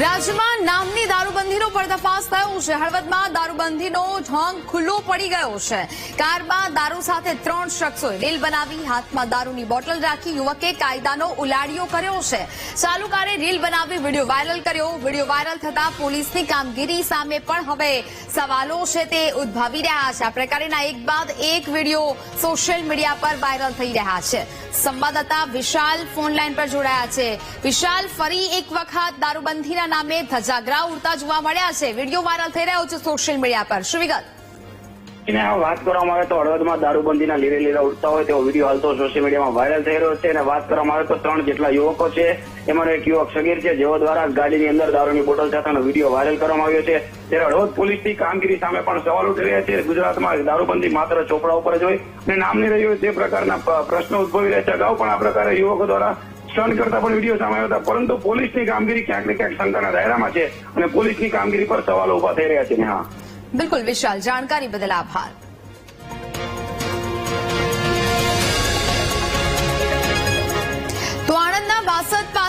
રાજ્યમાં નામની દારૂબંધીનો પર્દાફાશ થયો છે. હળવદમાં દારૂબંધીનો ઢોંગ ખુલ્લો પડી ગયો છે. કારમાં દારૂ સાથે ત્રણ શખ્સોએ રેલ બનાવી હાથમાં દારૂની બોટલ રાખી યુવકે કાયદાનો ઉલાડિયો કર્યો છે. ચાલુ કારે રીલ બનાવી વીડિયો વાયરલ કર્યો. વીડિયો વાયરલ થતા પોલીસની કામગીરી સામે પણ હવે સવાલો છે તે ઉદભાવી રહ્યા છે. આ પ્રકારેના એક બાદ એક વીડિયો સોશિયલ મીડિયા પર વાયરલ થઈ રહ્યા છે. સંવાદદાતા વિશાલ ફોન લાઈન પર જોડાયા છે. વિશાલ, ફરી એક વખત દારૂબંધીના નામે ધજાગરા ઉડતા જોવા મળ્યા છે. વીડિયો વાયરલ થઈ રહ્યો છે સોશિયલ મીડિયા પર. શું વિગત? વાત કરવામાં આવે તો હળવદમાં દારૂબંધીના લીરે લીલા ઉડતા હોય તેવો વીડિયો હાલ તો સોશિયલ મીડિયામાં વાયરલ થઈ રહ્યો છે. અને વાત કરવામાં આવે તો ત્રણ જેટલા યુવકો છે. એમાંનો એક યુવક સગીર છે. જેઓ દ્વારા ગાડીની અંદર દારૂની બોટલ સાથેનો વીડિયો વાયરલ કરવામાં આવ્યો છે. ત્યારે હળવદ પોલીસની કામગીરી સામે પણ સવાલ ઉઠી રહ્યા છે. ગુજરાતમાં દારૂબંધી માત્ર ચોપડા ઉપર જ હોય અને નામ નહીં રહ્યું તે પ્રકારના પ્રશ્નો ઉદ્ભવી રહ્યા છે. અગાઉ પણ આ પ્રકારે યુવકો દ્વારા સ્ટન કરતા પણ વીડિયો સામે આવ્યા હતા. પરંતુ પોલીસની કામગીરી ક્યાંક ને ક્યાંક શંકાના દાયરામાં છે અને પોલીસની કામગીરી પર સવાલો ઊભા થઈ રહ્યા છે. બિલકુલ, વિશાલ, જાણકારી બદલ આભાર.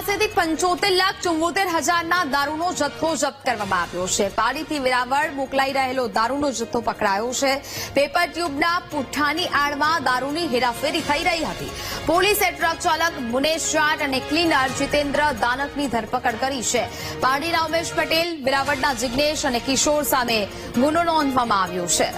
પાસેથી પંચોતેર લાખ ચુમ્મોતેર હજારના દારૂનો જથ્થો જપ્ત કરવામાં આવ્યો છે. પાડીથી વેરાવળ મોકલાઈ રહેલો દારૂનો જથ્થો પકડાયો છે. પેપર ટ્યુબના પુઠ્ઠાની આડમાં દારૂની હેરાફેરી થઈ રહી હતી. પોલીસે ટ્રક ચાલક મુનેશ જાટ અને ક્લીનર જીતેન્દ્ર દાનકની ધરપકડ કરી છે. પાડીના ઉમેશ પટેલ, વેરાવળના જિગ્નેશ અને કિશોર સામે ગુનો નોંધવામાં આવ્યો છે.